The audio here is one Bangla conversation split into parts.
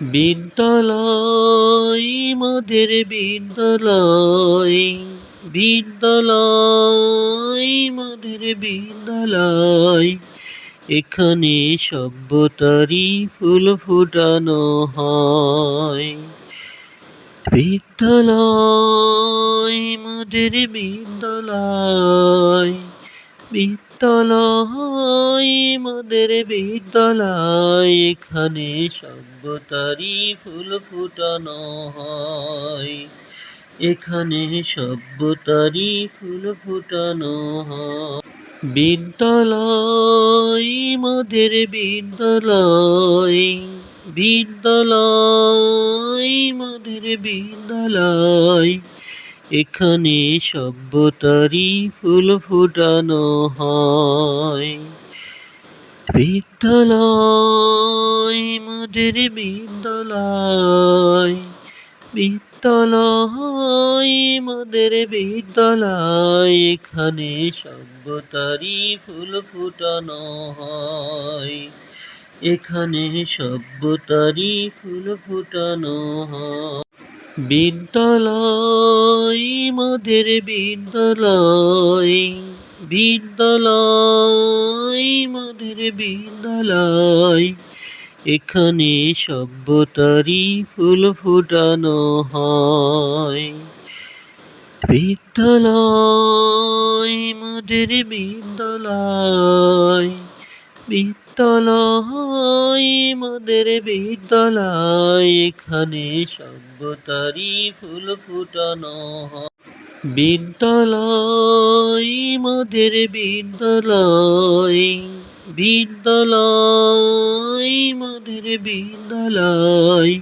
বিদ্যালয় মোদের বিদ্যালয় বিদ্যালয় মোদের বিদ্যালয় এখানে সভ্যতারই ফুল ফুটানো হয়। বিদ্যালয় মোদের বিদ্যালয় বিদ্যালয় মোদের বিদ্যালয়, এখানে সভ্যতারই ফুল ফুটানো হয়। এখানে সভ্যতারই ফুল ফুটানো হয়। বিদ্যালয়, মোদের বিদ্যালয় বিদ্যালয়, মোদের বিদ্যালয় এখানে সভ্যতারই ফুল ফুটানো হয়। বিদ্যালয়, মোদের বিদ্যালয়। বিদ্যালয়, মোদের বিদ্যালয়। এখানে সভ্যতারই ফুল ফুটানো হয়। এখানে সভ্যতারই ফুল ফুটানো হয়। বিদ্যালয়, মোদের বিদ্যালয় বিদ্যালয়, মোদের বিদ্যালয়। এখানে সভ্যতারই ফুল ফুটানো হয়। বিদ্যালয়, মোদের বিদ্যালয় বিদ্যালয়। মোদের বিদ্যালয়, এখানে সভ্যতারই ফুল ফুটানো বিদ্যালয় মোদের বিদ্যালয় বিদ্যালয় মোদের বিদ্যালয়,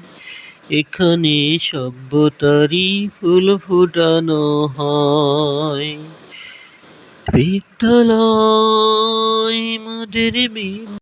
এখানে সভ্যতারই ফুল ফুটানো হয়। বিদ্যালয় মোদের বিদ্যালয়।